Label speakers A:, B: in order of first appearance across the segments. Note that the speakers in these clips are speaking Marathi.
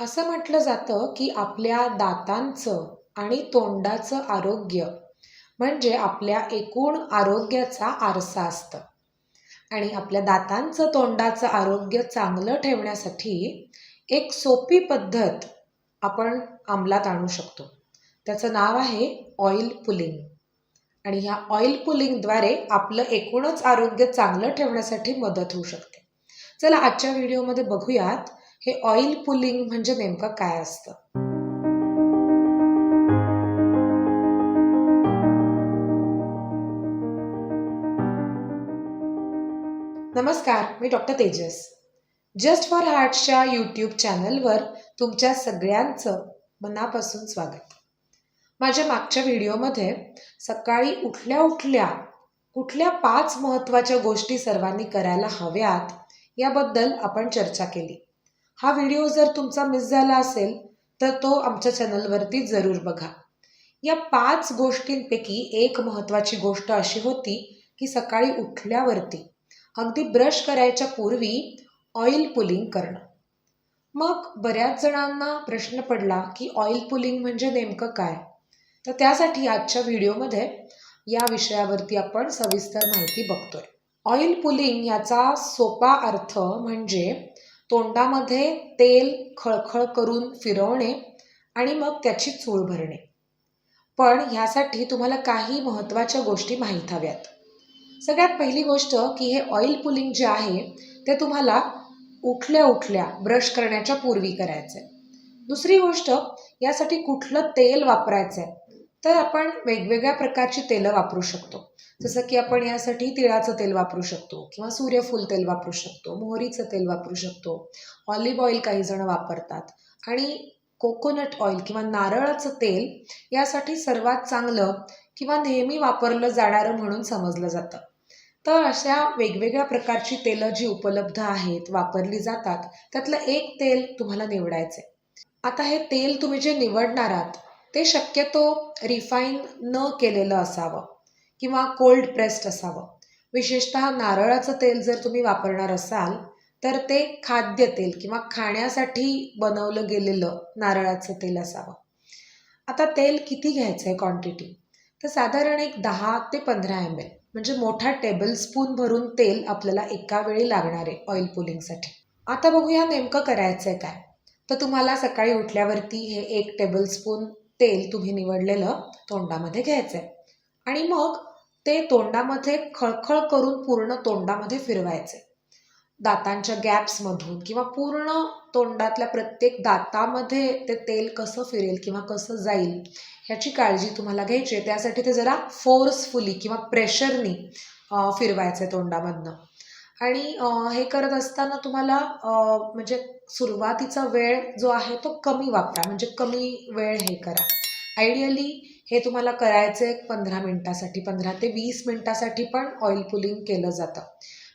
A: असं म्हटलं जातं की आपल्या दातांचं आणि तोंडाचं आरोग्य म्हणजे आपल्या एकूण आरोग्याचा आरसा असतं. आणि आपल्या दातांचं तोंडाचं आरोग्य चांगलं ठेवण्यासाठी एक सोपी पद्धत आपण अंमलात आणू शकतो. त्याचं नाव आहे ऑइल पुलिंग. आणि ह्या ऑइल पुलिंगद्वारे आपलं एकूणच आरोग्य चांगलं ठेवण्यासाठी मदत होऊ शकते. चला आजच्या व्हिडिओमध्ये बघूयात हे ऑइल पुलिंग म्हणजे नेमकं काय असतं? नमस्कार मी डॉक्टर तेजस. जस्ट फॉर हार्टच्या यूट्यूब चॅनलवर तुमच्या सगळ्यांचं मनापासून स्वागत. माझ्या मागच्या व्हिडिओमध्ये सकाळी उठल्या उठल्या कुठल्या पाच महत्त्वाच्या गोष्टी सर्वांनी करायला हव्यात याबद्दल आपण चर्चा केली. हा व्हिडिओ जर तुमचा मिस झाला असेल तर तो आमच्या चॅनलवरती जरूर बघा. या पाच गोष्टींपैकी एक महत्त्वाची गोष्ट अशी होती की सकाळी उठल्यावरती अगदी ब्रश करायच्या पूर्वी ऑइल पुलिंग करणं. मग बऱ्याच जणांना प्रश्न पडला की ऑइल पुलिंग म्हणजे नेमकं काय? तर त्यासाठी आजच्या व्हिडिओमध्ये या विषयावरती आपण सविस्तर माहिती बघतोय. ऑइल पुलिंग याचा सोपा अर्थ म्हणजे तोंडामध्ये तेल खळखळ करून फिरवणे आणि मग त्याची चूळ भरणे. पण ह्यासाठी तुम्हाला काही महत्त्वाच्या गोष्टी माहीत हव्यात. सगळ्यात पहिली गोष्ट की हे ऑइल पुलिंग जे आहे ते तुम्हाला उठल्या उठल्या ब्रश करण्याच्या पूर्वी करायचं आहे दुसरी गोष्ट यासाठी कुठलं तेल वापरायचं आहे तर आपण वेगवेगळ्या प्रकारची तेलं वापरू शकतो. जसं की आपण यासाठी तिळाचं तेल वापरू शकतो किंवा सूर्यफूल तेल वापरू शकतो मोहरीचं तेल वापरू शकतो ऑलिव्ह ऑइल काही जण वापरतात आणि कोकोनट ऑइल किंवा नारळाचं तेल यासाठी सर्वात चांगलं किंवा नेहमी वापरलं जाणारं म्हणून समजलं जातं. तर अशा वेगवेगळ्या प्रकारची तेलं जी उपलब्ध आहेत वापरली जातात त्यातलं एक तेल तुम्हाला निवडायचं आहे आता हे तेल तुम्ही जे निवडणार आहात ते शक्यतो रिफाईन न केलेलं असावं किंवा कोल्ड प्रेस्ड असावं. विशेषतः नारळाचं तेल जर तुम्ही वापरणार असाल तर ते खाद्यतेल किंवा खाण्यासाठी बनवलं गेलेलं नारळाचं तेल असावं. आता तेल किती घ्यायचं आहे क्वांटिटी तर साधारण एक दहा ते पंधरा एम एल म्हणजे मोठा टेबलस्पून भरून तेल आपल्याला एका वेळी लागणार आहे ऑइल पुलिंगसाठी आता बघूया नेमकं करायचं आहे काय. तर तुम्हाला सकाळी उठल्यावरती हे एक टेबलस्पून तेल तुम्ही निवडलेलं तोंडामध्ये घ्यायचं आहे आणि मग ते तोंडामध्ये खळखळ करून पूर्ण तोंडामध्ये फिरवायचे दातांच्या गॅप्समधून किंवा पूर्ण तोंडातल्या प्रत्येक दातामध्ये ते तेल कसं फिरेल किंवा कसं जाईल ह्याची काळजी तुम्हाला घ्यायची आहे. त्यासाठी ते जरा फोर्सफुली किंवा प्रेशरनी फिरवायचं आहे तोंडामधनं. आणि हे करत असताना तुम्हाला म्हणजे सुरुवातीचा वेळ जो आहे तो कमी वापरा म्हणजे कमी वेळ हे करा. आयडियली हे तुम्हाला करायचं आहे पंधरा मिनटासाठी पंधरा ते वीस मिनटासाठी पण ऑइल पुलिंग केलं जातं.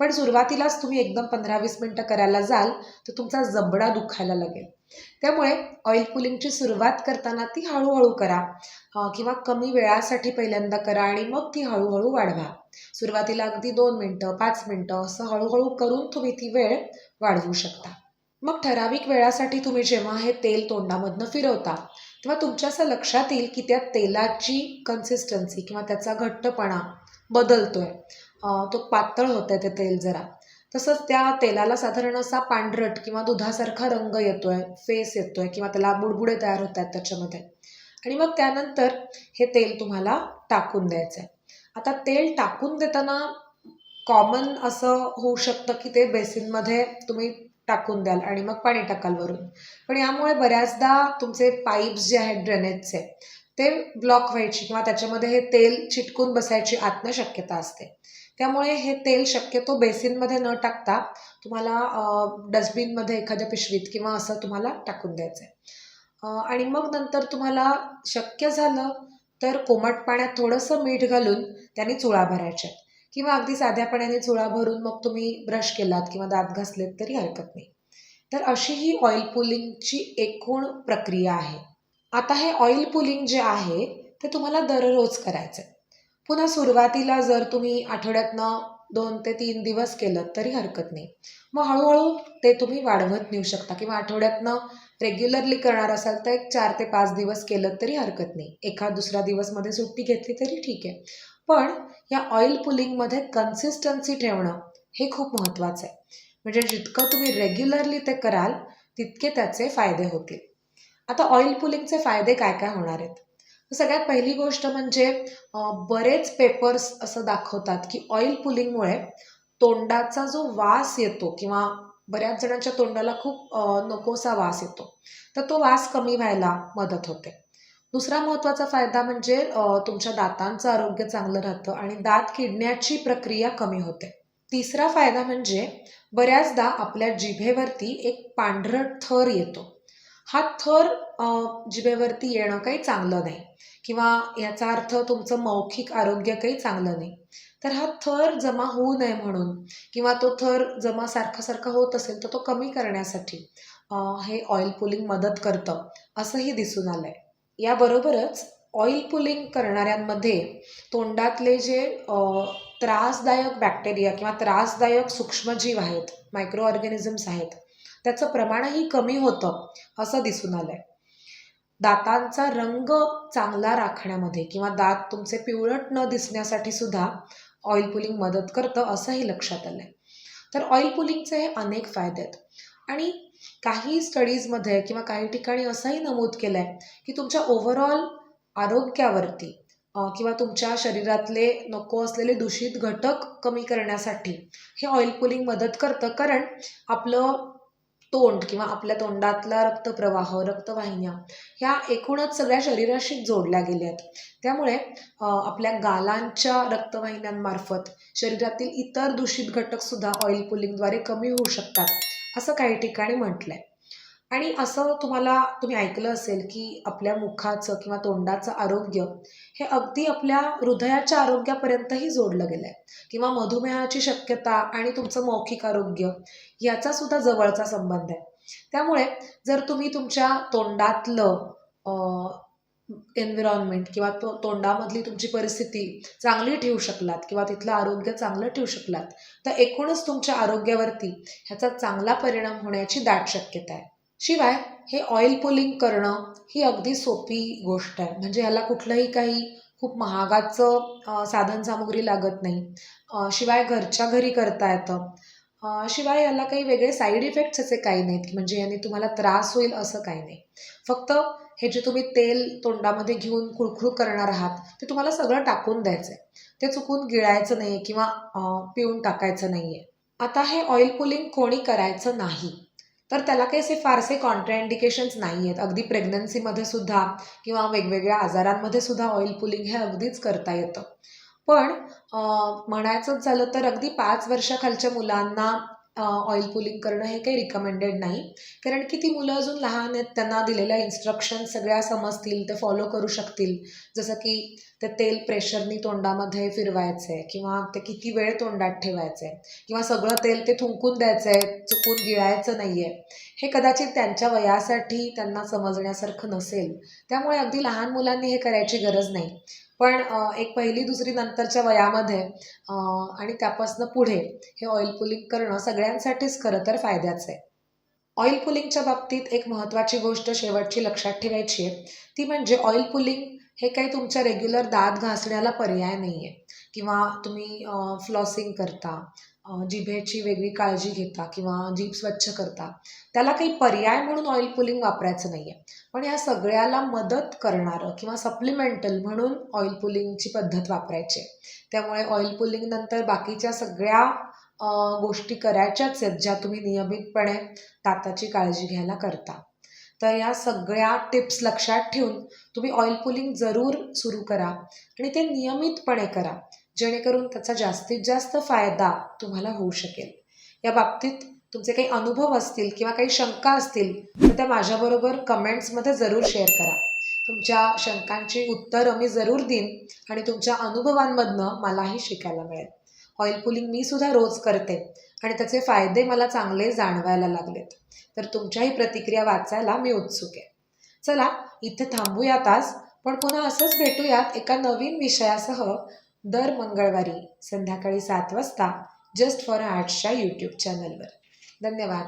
A: पण सुरुवातीलाच तुम्ही एकदम पंधरा वीस मिनटं करायला जाल तर तुमचा जबडा दुखायला लागेल. त्यामुळे ऑइल पुलिंगची सुरुवात करताना ती हळूहळू करा किंवा कमी वेळासाठी पहिल्यांदा करा आणि मग ती हळूहळू वाढवा. सुरुवातीला अगदी दोन मिनटं पाच मिनटं असं हळूहळू करून तुम्ही ती वेळ वाढवू शकता. मग ठराविक वेळासाठी तुम्ही जेव्हा हे तेल तोंडामधनं फिरवता तेव्हा तुमच्या असं लक्षात येईल की त्या तेलाची कन्सिस्टन्सी किंवा त्याचा घट्टपणा बदलतोय. तो पातळ होत आहे ते तेल जरा. तसंच त्या तेलाला साधारण असा पांढरट किंवा दुधासारखा रंग येतोय फेस येतोय किंवा त्याला बुडबुडे तयार होत आहेत त्याच्यामध्ये. आणि मग त्यानंतर हे तेल तुम्हाला टाकून द्यायचं आहे आता तेल टाकून देताना कॉमन असं होऊ शकतं की ते बेसिनमध्ये तुम्ही टाकून द्याल आणि मग पाणी टाकाल वरून. पण यामुळे बऱ्याचदा तुमचे पाईप्स जे आहेत ड्रेनेजचे ते ब्लॉक व्हायची किंवा त्याच्यामध्ये हे तेल चिटकून बसायची आत्म शक्यता असते. त्यामुळे हे तेल शक्यतो बेसिनमध्ये न टाकता तुम्हाला डस्टबिनमध्ये एखाद्या पिशवीत किंवा असं तुम्हाला टाकून द्यायचं आहे आणि मग नंतर तुम्हाला शक्य झालं तर कोमट पाण्यात थोडंसं मीठ घालून त्याने चुळा भरायच्या. किंवा अगदी साध्या पाण्याने चुळा भरून मग तुम्ही ब्रश केलात किंवा दात घासलेत तरी हरकत नाही. तर अशी ही ऑइल पुलिंगची एकूण प्रक्रिया आहे. आता हे ऑइल पुलिंग जे आहे ते तुम्हाला दररोज करायचं आहे पुन्हा सुरुवातीला जर तुम्ही आठवड्यातनं दोन ते तीन दिवस केलं तरी हरकत नाही. मग हळूहळू ते तुम्ही वाढवत नेऊ शकता किंवा आठवड्यातनं रेग्युलरली करणार असाल तर एक चार ते पाच दिवस केलं तरी हरकत नाही. एखाद दुसरा दिवसमध्ये सुट्टी घेतली तरी ठीक आहे. पण या ऑइल पुलिंगमध्ये कन्सिस्टन्सी ठेवणं हे खूप महत्त्वाचं आहे. म्हणजे जितकं तुम्ही रेग्युलरली ते कराल तितके त्याचे फायदे होतील. आता ऑइल पुलिंगचे फायदे काय काय होणार आहेत? सगळ्यात पहिली गोष्ट म्हणजे बरेच पेपर्स असं दाखवतात की ऑइल पुलिंगमुळे तोंडाचा जो वास येतो किंवा बऱ्याच जणांच्या तोंडाला खूप नकोसा वास येतो तर तो वास कमी व्हायला मदत होते. दुसरा महत्त्वाचा फायदा म्हणजे तुमच्या दातांचं आरोग्य चांगलं राहतं आणि दात किडण्याची प्रक्रिया कमी होते. तिसरा फायदा म्हणजे बऱ्याचदा आपल्या जिभेवरती एक पांढरट थर येतो. हा थर जिभेवरती येणं काही चांगलं नाही. किंवा याचा अर्थ तुमचं मौखिक आरोग्य काही चांगलं नाही. तर हा थर जमा होऊ नये म्हणून किंवा तो थर जमा सारखा सारखा होत असेल तर तो कमी करण्यासाठी हे ऑइल पुलिंग मदत करतं असंही दिसून आलं आहे याबरोबरच ऑइल पुलिंग करणाऱ्यांमध्ये तोंडातले जे त्रासदायक बॅक्टेरिया किंवा त्रासदायक सूक्ष्मजीव आहेत मायक्रो ऑर्गॅनिझम्स आहेत त्याचं प्रमाणही कमी होतं असं दिसून आलं आहे दातांचा रंग चांगला राखण्यामध्ये किंवा दात तुमचे पिवळट न दिसण्यासाठी सुद्धा ऑइल पुलिंग मदत करतं असंही लक्षात आलं आहे तर ऑइल पुलिंगचे हे अनेक फायदे आहेत. आणि काही स्टडीजमध्ये किंवा काही ठिकाणी असंही नमूद केलं आहे की तुमच्या ओव्हरऑल आरोग्यावरती किंवा तुमच्या शरीरातले नको असलेले दूषित घटक कमी करण्यासाठी हे ऑइल पुलिंग मदत करतं. कारण आपलं तोंड किंवा आपल्या तोंडातला रक्तप्रवाह रक्तवाहिन्या ह्या एकूणच सगळ्या शरीराशी जोडल्या गेल्या आहेत त्यामुळे आपल्या गालांच्या रक्तवाहिन्यांमार्फत शरीरातील इतर दूषित घटकसुद्धा ऑइल पुलिंगद्वारे कमी होऊ शकतात असं काही ठिकाणी म्हटलं आहे आणि असं तुम्हाला तुम्ही ऐकलं असेल की आपल्या मुखाचं किंवा तोंडाचं आरोग्य हे अगदी आपल्या हृदयाच्या आरोग्यापर्यंतही जोडलं गेलं आहे किंवा मधुमेहाची शक्यता आणि तुमचं मौखिक आरोग्य याचा सुद्धा जवळचा संबंध आहे. त्यामुळे जर तुम्ही तुमच्या तोंडातलं एन्व्हिरॉन्मेंट किंवा तो तोंडामधली तुमची परिस्थिती चांगली ठेवू शकलात किंवा तिथलं आरोग्य चांगलं ठेवू शकलात तर एकूणच तुमच्या आरोग्यावरती ह्याचा चांगला परिणाम होण्याची दाट शक्यता आहे. शिवाय हे ऑइल पुलिंग करणं ही अगदी सोपी गोष्ट आहे. म्हणजे ह्याला कुठलंही काही खूप महागाचं साधन साधनसामुग्री लागत नाही. शिवाय घरच्या घरी करता येतं. शिवाय याला काही वेगळे साईड इफेक्ट्स असे काही नाहीत. की म्हणजे याने तुम्हाला त्रास होईल असं काही नाही. फक्त हे जे तुम्ही तेल तोंडामध्ये घेऊन कुळकुळ करणार आहात ते तुम्हाला सगळं टाकून द्यायचं आहे ते चुकून गिळायचं नाही आहे किंवा पिऊन टाकायचं नाही आहे आता हे ऑइल पुलिंग कोणी करायचं नाही. तर त्याला काही असे फारसे कॉन्ट्राइंडिकेशन्स नाही आहेत अगदी प्रेग्नन्सीमध्ये सुद्धा किंवा वेगवेगळ्या आजारांमध्ये सुद्धा ऑइल पुलिंग हे अगदीच करता येतं. पण म्हणायचंच झालं तर अगदी पाच वर्षाखालच्या मुलांना ऑइल पुलिंग करणं हे काही रिकमेंडेड नाही. कारण की ती मुलं अजून लहान आहेत त्यांना दिलेल्या इन्स्ट्रक्शन सगळ्या समजतील ते फॉलो करू शकतील. जसं की ते तेल प्रेशरनी तोंडामध्ये फिरवायचं आहे किंवा ते किती वेळ तोंडात ठेवायचं आहे किंवा सगळं तेल ते थुंकून द्यायचं आहे चुकून गिळायचं नाही आहे हे कदाचित त्यांच्या वयासाठी त्यांना समजण्यासारखं नसेल. त्यामुळे अगदी लहान मुलांनी हे करायची गरज नाही. पण एक पहिली दुसरी नंतरच्या वयामध्ये आणि त्यापासून पुढे हे ऑइल पुलिंग करणं सगळ्यांसाठीच खरं तर फायद्याचं आहे ऑइल पुलिंगच्या बाबतीत एक महत्त्वाची गोष्ट शेवटची लक्षात ठेवायची आहे ती म्हणजे ऑइल पुलिंग हे काही तुमच्या रेग्युलर दात घासण्याला पर्याय नाही आहे किंवा तुम्ही फ्लॉसिंग करता जिभेची वेगळी काळजी घेता किंवा जीभ स्वच्छ करता त्याला काही पर्याय म्हणून ऑइल पुलिंग वापरायचं नाही आहे पण या सगळ्याला मदत करणारं किंवा सप्लिमेंटल म्हणून ऑइल पुलिंगची पद्धत वापरायची आहे. त्यामुळे ऑइल पुलिंग नंतर बाकीच्या सगळ्या गोष्टी करायच्याच आहेत ज्या तुम्ही नियमितपणे दाताची काळजी घ्यायला करता. तर या सगळ्या टिप्स लक्षात ठेवून तुम्ही ऑइल पुलिंग जरूर सुरू करा आणि ते नियमितपणे करा जेणेकरून त्याचा जास्तीत जास्त फायदा तुम्हाला होऊ शकेल. या बाबतीत तुमचे काही अनुभव असतील किंवा काही शंका असतील तर त्या माझ्याबरोबर कमेंट्समध्ये जरूर शेअर करा. तुमच्या शंकांची उत्तरं मी जरूर देईन आणि तुमच्या अनुभवांमधनं मलाही शिकायला मिळेल. ऑइल पुलिंग मी सुद्धा रोज करते. आणि त्याचे फायदे मला चांगले जाणवायला लागलेत. तर तुमच्याही प्रतिक्रिया वाचायला मी उत्सुक आहे. चला इथे थांबूयात आज. पण पुन्हा असंच भेटूयात एका नवीन विषयासह दर मंगळवारी संध्याकाळी सात वाजता जस्ट फॉर आर्ट्सच्या यूट्यूब चॅनलवर धन्यवाद.